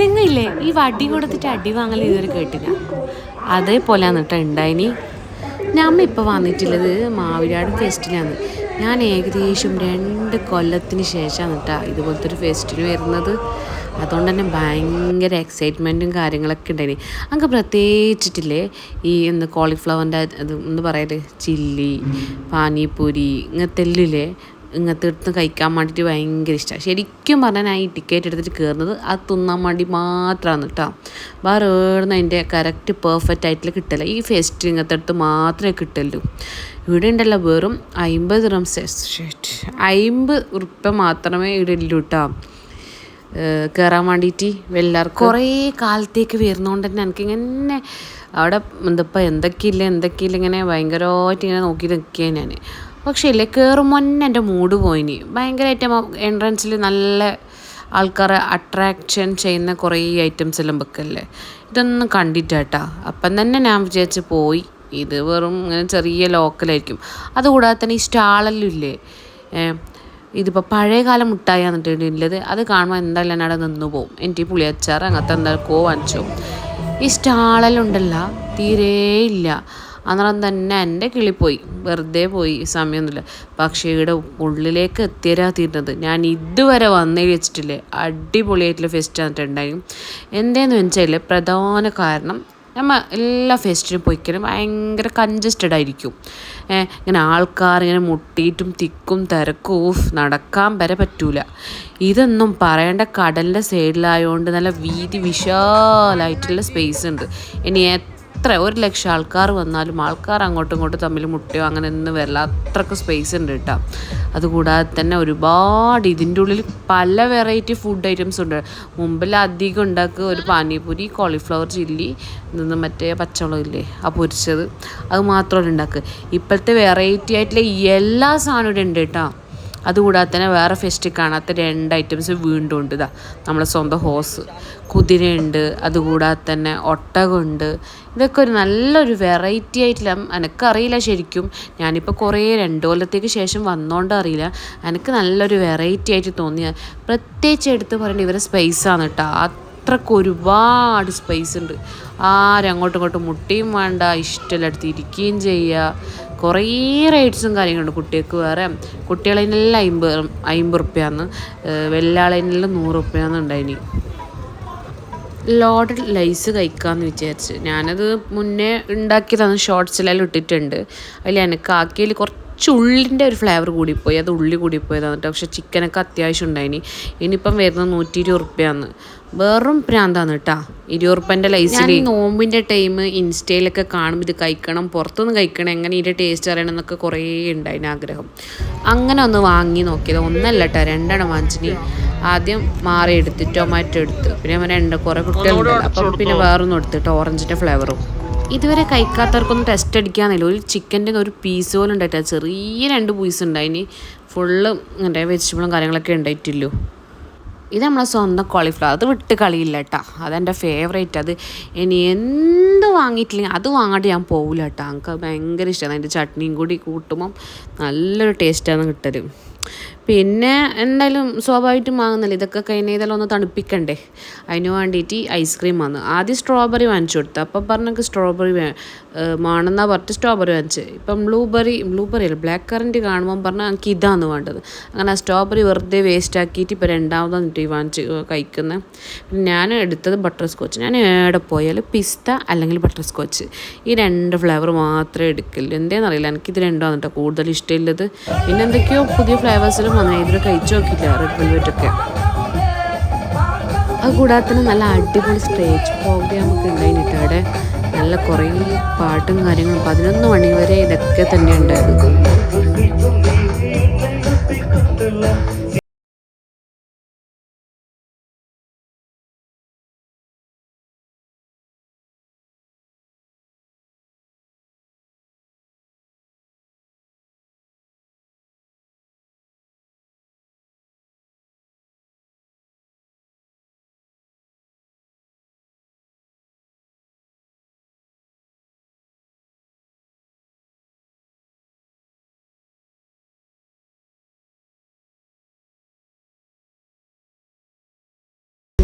നിങ്ങളില്ലേ ഈ വടി കൊടുത്തിട്ട് അടി വാങ്ങൽ ഇതുവരെ കേട്ടില്ല? അതേപോലെ കേട്ടോ ഉണ്ടായിനി. ഞമ്മ ഇപ്പോൾ വന്നിട്ടുള്ളത് മാവിലാട് ഫെസ്റ്റിലാണ്. ഞാൻ ഏകദേശം രണ്ട് കൊല്ലത്തിന് ശേഷമാണ് കേട്ടോ ഇതുപോലത്തെ ഒരു ഫെസ്റ്റിന് വരുന്നത്. അതുകൊണ്ട് തന്നെ ഭയങ്കര എക്സൈറ്റ്മെന്റും കാര്യങ്ങളൊക്കെ ഉണ്ടായി അങ്ങ് പ്രത്യേകിച്ചിട്ടില്ലേ ഈ എന്ത് കോളിഫ്ലവറിന്റെ അത് എന്ന് പറയൽ? ചില്ലി പാനിപൂരി ഇങ്ങനത്തെ എല്ലില്ലേ ഇങ്ങനത്തെ എടുത്ത് കഴിക്കാൻ വേണ്ടിയിട്ട് ഭയങ്കര ഇഷ്ടമാണ് ശരിക്കും പറഞ്ഞാൽ ഞാൻ ഈ ടിക്കറ്റ് എടുത്തിട്ട് കയറുന്നത് അത് തിന്നാൻ വേണ്ടി മാത്രമാണ് കേട്ടോ വേറെ ഏടുന്ന അതിന്റെ കറക്റ്റ് പെർഫെക്റ്റ് ആയിട്ടുള്ള കിട്ടില്ല ഈ ഫെസ്റ്റ് ഇങ്ങനത്തെ അടുത്ത് മാത്രമേ കിട്ടുള്ളൂ ഇവിടെ ഉണ്ടല്ലോ വെറും അമ്പത് റംസ് അമ്പത് ഉറുപ്പ്യ മാത്രമേ ഇവിടെ ഉള്ളൂ കേട്ടോ കയറാൻ വേണ്ടിയിട്ട് എല്ലാവർക്കും കുറേ കാലത്തേക്ക് വരുന്നതുകൊണ്ട് തന്നെ എനിക്ക് ഇങ്ങനെ അവിടെ എന്തപ്പോൾ എന്തൊക്കെയില്ല എന്തൊക്കെയില്ല ഇങ്ങനെ ഭയങ്കരമായിട്ട് ഇങ്ങനെ നോക്കി നിൽക്കുകയാണ് ഞാൻ പക്ഷേ ഇല്ലേ കയറുമ്പോൾ തന്നെ എന്റെ മൂഡ് പോയിനി. ഭയങ്കരമായിട്ട് എൻട്രൻസിൽ നല്ല ആൾക്കാരെ അട്രാക്ഷൻ ചെയ്യുന്ന കുറേ ഐറ്റംസ് എല്ലാം വെക്കല്ലേ. ഇതൊന്നും കണ്ടിട്ടാട്ടാ. അപ്പം തന്നെ ഞാൻ വിചാരിച്ച് പോയി. ഇത് വെറും ഇങ്ങനെ ചെറിയ ലോക്കലായിരിക്കും അതുകൂടാതെ തന്നെ ഈ സ്റ്റാളെല്ലാം ഇല്ലേ ഇതിപ്പോൾ പഴയകാല മുട്ടായി എന്നിട്ടുള്ളത് അത് കാണുമ്പോൾ എന്തായാലും ഞാൻ അവിടെ നിന്ന് പോകും എനിക്ക് പുളിയച്ചാർ അങ്ങനത്തെ എന്തൊക്കെയോ വാങ്ങിച്ചു ഈ സ്റ്റാളെല്ലാം തീരേ ഇല്ല. അന്നേരം തന്നെ എന്റെ കിളി പോയി. വെറുതെ പോയി സമയമൊന്നുമില്ല പക്ഷേ ഇവിടെ ഉള്ളിലേക്ക് എത്തിയരാ തീരുന്നത്. ഞാൻ ഇതുവരെ വന്നേ വെച്ചിട്ടില്ലേ. അടിപൊളിയായിട്ടുള്ള ഫെസ്റ്റ് വന്നിട്ടുണ്ടായി. എന്തേന്ന് വെച്ചാൽ പ്രധാന കാരണം നമ്മൾ എല്ലാ ഫെസ്റ്റിനും പോയിക്കലും ഭയങ്കര കൺജസ്റ്റഡ് ആയിരിക്കും. ഇങ്ങനെ ആൾക്കാർ ഇങ്ങനെ മുട്ടിയിട്ടും തിക്കും തിരക്കും ഊഫ് നടക്കാൻ വരെ പറ്റൂല. ഇതൊന്നും പറയേണ്ട കടലിന്റെ സൈഡിലായതുകൊണ്ട് നല്ല വീതി വിശാലായിട്ടുള്ള സ്പേസ് ഉണ്ട്. ഇനി എത്ര ഒരു ലക്ഷം ആൾക്കാർ വന്നാലും ആൾക്കാർ അങ്ങോട്ടും ഇങ്ങോട്ടും തമ്മിൽ മുട്ടയോ അങ്ങനെ ഒന്നും വരില്ല. അത്രയ്ക്ക് സ്പേസ് ഉണ്ട് കേട്ടോ. അതുകൂടാതെ തന്നെ ഒരുപാട് ഇതിന്റെ ഉള്ളിൽ പല വെറൈറ്റി ഫുഡ് ഐറ്റംസ് ഉണ്ട്. മുമ്പിൽ അധികം ഉണ്ടാക്കുക ഒരു പാനിപൂരി കോളിഫ്ലവർ ചില്ലി നിന്ന് മറ്റേ പച്ചമുളക് ഇല്ലേ ആ പൊരിച്ചത്. അത് മാത്രമല്ല ഉണ്ടാക്കുക. ഇപ്പോഴത്തെ വെറൈറ്റി ആയിട്ടുള്ള എല്ലാ സാധനവും ഉണ്ട് കേട്ടോ. അതുകൂടാതെ തന്നെ വേറെ ഫെസ്റ്റിൽ കാണാത്ത രണ്ട് ഐറ്റംസ് വീണ്ടും ഉണ്ട് ഇതാ നമ്മളെ സ്വന്തം ഹോസ് കുതിരയുണ്ട്. അതുകൂടാതെ തന്നെ ഒട്ടകമുണ്ട്. ഇതൊക്കെ ഒരു നല്ലൊരു വെറൈറ്റി ആയിട്ടില്ല എനിക്കറിയില്ല ശരിക്കും. ഞാനിപ്പോൾ കുറേ രണ്ട് കൊല്ലത്തേക്ക് ശേഷം വന്നോണ്ട് അറിയില്ല. എനിക്ക് നല്ലൊരു വെറൈറ്റി ആയിട്ട് തോന്നിയ പ്രത്യേകിച്ച് എടുത്ത് പറയേണ്ട ഇവരെ സ്പേസാണ് കേട്ടോ അത്രയ്ക്ക് ഒരുപാട് സ്പേസ് ഉണ്ട്. ആരും അങ്ങോട്ടും ഇങ്ങോട്ടും മുട്ടിയും വേണ്ട. ഇഷ്ടമില്ലടുത്ത് ഇരിക്കുകയും ചെയ്യുക കുറേ റൈഡ്സും കാര്യങ്ങളുണ്ട്. കുട്ടികൾക്ക് വേറെ കുട്ടികളതിനെല്ലാം അമ്പത് അമ്പത് റുപ്യാന്ന് വെള്ളാളതിനെല്ലാം നൂറ് റുപ്യാന്ന് ഉണ്ടായിനി. ലോഡ് ലൈസ് കഴിക്കാമെന്ന് വിചാരിച്ച്. ഞാനത് മുന്നേ ഉണ്ടാക്കിയതാണ്. ഷോർട്സിലെല്ലാം ഇട്ടിട്ടുണ്ട്. അതിൽ എനിക്ക് ആക്കിയതിൽ കുറച്ച് ഉള്ളിന്റെ ഒരു ഫ്ലേവർ കൂടിപ്പോയി. അത് ഉള്ളി കൂടിപ്പോയതാണ് കേട്ടോ പക്ഷെ ചിക്കനൊക്കെ അത്യാവശ്യം ഉണ്ടായിനി. ഇനിയിപ്പം വരുന്നത് നൂറ്റി ഇരുപത് റുപ്യാന്ന് വെറും പ്രാന്താണ് കേട്ടാ ഇരുപത് റുപ്യന്റെ ലൈസിൽ നോമ്പിന്റെ ടൈം ഇൻസ്റ്റയിലൊക്കെ കാണും ഇത് കഴിക്കണം പുറത്തുനിന്ന് കഴിക്കണം എങ്ങനെ ഇതിന്റെ ടേസ്റ്റ് അറിയണം എന്നൊക്കെ കുറേ ഉണ്ടായിന് ആഗ്രഹം. അങ്ങനെ ഒന്ന് വാങ്ങി നോക്കിയത്. ഒന്നല്ല കേട്ടോ രണ്ടെണ്ണം വാങ്ങിച്ചിന്. ആദ്യം മാറി എടുത്ത് ടൊമാറ്റോ എടുത്ത്. പിന്നെ അവൻ രണ്ട് കുറേ കുട്ടികളുണ്ട്. അപ്പം പിന്നെ വേറൊന്നും എടുത്തിട്ട് ഓറഞ്ചിന്റെ ഫ്ലേവറും ഇതുവരെ കഴിക്കാത്തവർക്കൊന്നും ടെസ്റ്റ് അടിക്കാന്നില്ല ഒരു ചിക്കന്റെ ഒരു പീസ് പോലും ഉണ്ടായിട്ടില്ല. ചെറിയ രണ്ട് പീസ് ഉണ്ടായിന്. ഫുള്ള് എന്റെ വെജിറ്റബിളും കാര്യങ്ങളൊക്കെ ഉണ്ടായിട്ടില്ലോ. ഇത് നമ്മളെ സ്വന്തം കോളിഫ്ലവർ അത് വിട്ട് കളിയില്ല കേട്ടോ അതെന്റെ ഫേവറേറ്റ് അത് ഇനി എന്ത് വാങ്ങിയിട്ടില്ലെങ്കിൽ അത് വാങ്ങാണ്ട് ഞാൻ പോകില്ല കേട്ടോ എനിക്ക് ഭയങ്കര ഇഷ്ടമാണ് അതിന്റെ ചട്നിയും കൂടി കൂട്ടുമ്പം നല്ലൊരു ടേസ്റ്റാണ് കിട്ടൽ. പിന്നെ എന്തായാലും സ്വാഭാവികമായിട്ടും വാങ്ങുന്നില്ല. ഇതൊക്കെ കഴിഞ്ഞ ഇതെല്ലാം ഒന്ന് തണുപ്പിക്കണ്ടേ. അതിന് വേണ്ടിയിട്ട് ഐസ്ക്രീം വന്നു. ആദ്യം സ്ട്രോബെറി വാങ്ങിച്ചു കൊടുത്തു. അപ്പം പറഞ്ഞെങ്കിൽ സ്ട്രോബെറി വേണമെന്നാ പറഞ്ഞിട്ട് സ്ട്രോബെറി വാങ്ങിച്ച്. ഇപ്പം ബ്ലൂബെറി ബ്ലൂബെറി അല്ല ബ്ലാക്ക് കറന്റ് കാണുമ്പം പറഞ്ഞാൽ എനിക്ക് ഇതാണ് വേണ്ടത്. അങ്ങനെ ആ സ്ട്രോബെറി വെറുതെ വേസ്റ്റ് ആക്കിയിട്ട് ഇപ്പോൾ രണ്ടാമതാണ് ഈ വാങ്ങിച്ച് കഴിക്കുന്നത് പിന്നെ ഞാൻ എടുത്തത് ബട്ടർ സ്കോച്ച്. ഞാൻ എവിടെ പോയാലും പിസ്ത അല്ലെങ്കിൽ ബട്ടർ സ്കോച്ച്. ഈ രണ്ട് ഫ്ലേവർ മാത്രമേ എടുക്കില്ല എന്തേന്നറിയില്ല എനിക്കിത് രണ്ടാണ് കേട്ടോ കൂടുതൽ ഇഷ്ടമുള്ളത്. പിന്നെ എന്തൊക്കെയോ പുതിയ ഫ്ലേവേഴ്സിലും വന്നു ഇതിൽ കഴിച്ചു നോക്കില്ല റെഡ് വെൽവെറ്റൊക്കെ അതുകൂടാതെ തന്നെ നല്ല അടിപൊളി സ്റ്റേജ് പ്രോഗ്രാം ഒക്കെ ഉണ്ടായിട്ട് അവിടെ. നല്ല കുറേ പാട്ടും കാര്യങ്ങളും. പതിനൊന്ന് മണി വരെ ഇതൊക്കെ തന്നെ ഉണ്ടായിരുന്നു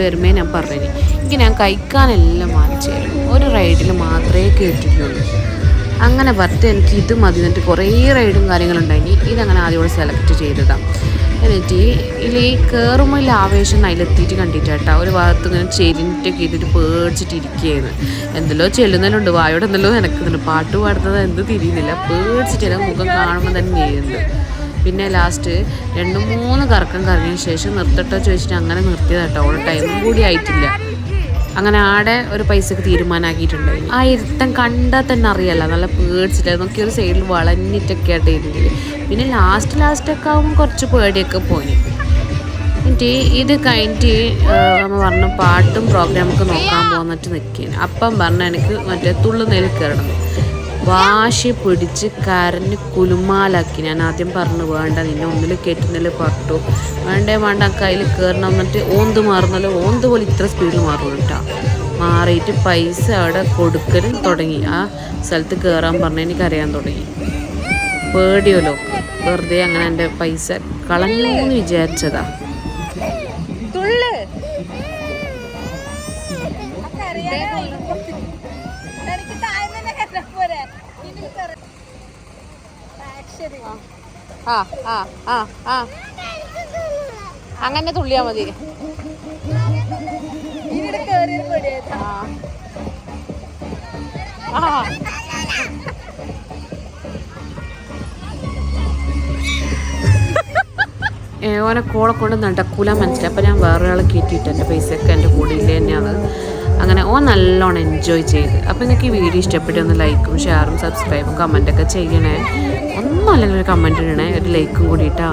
വരുമ്പേ ഞാൻ പറഞ്ഞു എനിക്ക് ഞാൻ കഴിക്കാനെല്ലാം വാങ്ങിച്ചു തരും. ഒരു റൈഡിൽ മാത്രമേ കയറ്റിട്ടുള്ളൂ അങ്ങനെ പറഞ്ഞിട്ട് എനിക്ക് ഇത് മതി എന്നിട്ട് കുറേ റൈഡും കാര്യങ്ങളുണ്ടായിനി ഇതങ്ങനെ ആദ്യം സെലക്ട് ചെയ്തതാണ് എന്നിട്ട് ഇതിൽ ഈ കയറുമ്പോൾ ആവേശം അതിലെത്തിയിട്ട് കണ്ടിട്ട് ഒരു ഭാഗത്ത് ഇങ്ങനെ ചെരിഞ്ഞിട്ടൊക്കെ ചെയ്തിട്ട് പേടിച്ചിട്ട് ഇരിക്കുകയായിരുന്നു എന്തെല്ലോ ചെല്ലുന്നതിലുണ്ട് വായോടെ എന്തെല്ലോ നിനക്കുന്നുണ്ട്. പാട്ട് പാടുന്നത് എന്ത് തിരിയുന്നില്ല. പേടിച്ചിട്ടില്ല മുഖം കാണുമ്പോൾ തന്നെ ചെയ്യുന്നുണ്ട്. പിന്നെ ലാസ്റ്റ് രണ്ട് മൂന്ന് കറക്കം കറങ്ങിയ ശേഷം നിർത്തട്ടോ ചോദിച്ചിട്ട് അങ്ങനെ നിർത്തിയതാട്ടോ. ഓൾ ടൈമും കൂടി ആയിട്ടില്ല. അങ്ങനെ ആടെ ഒരു പൈസക്ക് തീരുമാനമാക്കിയിട്ടുണ്ടായിരുന്നു ആ ഇരുത്തം കണ്ടാൽ തന്നെ അറിയാലോ നല്ല പേടിച്ചിട്ട് നോക്കി ഒരു സൈഡിൽ വളഞ്ഞിട്ടൊക്കെ ആയിട്ട് ഇരുന്നില്ല. പിന്നെ ലാസ്റ്റ് ലാസ്റ്റൊക്കെ ആകുമ്പോൾ കുറച്ച് പേടിയൊക്കെ പോയി. എന്നിട്ട് ഇത് കഴിഞ്ഞിട്ട് നമ്മൾ പറഞ്ഞു പാട്ടും പ്രോഗ്രാമൊക്കെ നോക്കാൻ പോന്നിട്ട് നിൽക്കുകയാണ് അപ്പം പറഞ്ഞ എനിക്ക് മറ്റേ തുള്ളുന്നതിൽ കയറണം വാശി പിടിച്ച് കരഞ്ഞ് കുലുമാലാക്കി. ഞാൻ ആദ്യം പറഞ്ഞു വേണ്ട നിന്നെ ഒന്നിൽ കെട്ടുന്നില്ല പട്ടു വേണ്ടേ വേണ്ട കയ്യിൽ കയറണം എന്നിട്ട് ഓന്ത് മാറുന്നല്ലോ. ഓന്ത് പോലെ ഇത്ര സ്പീഡിൽ മാറും കേട്ടോ മാറിയിട്ട് പൈസ അവിടെ കൊടുക്കലും തുടങ്ങി. ആ സ്ഥലത്ത് കയറാൻ പറഞ്ഞ് എനിക്കറിയാൻ തുടങ്ങി. പേടിയല്ലോ. വെറുതെ അങ്ങനെ എന്റെ പൈസ കളഞ്ഞു എന്ന് വിചാരിച്ചതാ. തുള്ള്. ആ ആ ആ ആ. അങ്ങനെ തുള്ളിയാ മതി. ആ. ആ. ഓനെ കോളെ കൊണ്ട് നടക്കൂല മനസ്സിലായി. അപ്പോൾ ഞാൻ വേറൊരാളെ കയറ്റിയിട്ട് എന്റെ പൈസയൊക്കെ എന്റെ കൂടെ ഇല്ല തന്നെയാണ്. അങ്ങനെ ഓ നല്ലോണം എൻജോയ് ചെയ്ത്. അപ്പോൾ നിങ്ങൾക്ക് ഈ വീഡിയോ ഇഷ്ടപ്പെട്ടു ഒന്ന് ലൈക്കും ഷെയറും സബ്സ്ക്രൈബും കമന്റൊക്കെ ചെയ്യണേ. ഒന്നും അല്ലെങ്കിൽ ഒരു കമന്റ് ഇടണേ. ഒരു ലൈക്കും കൂടിയിട്ടാ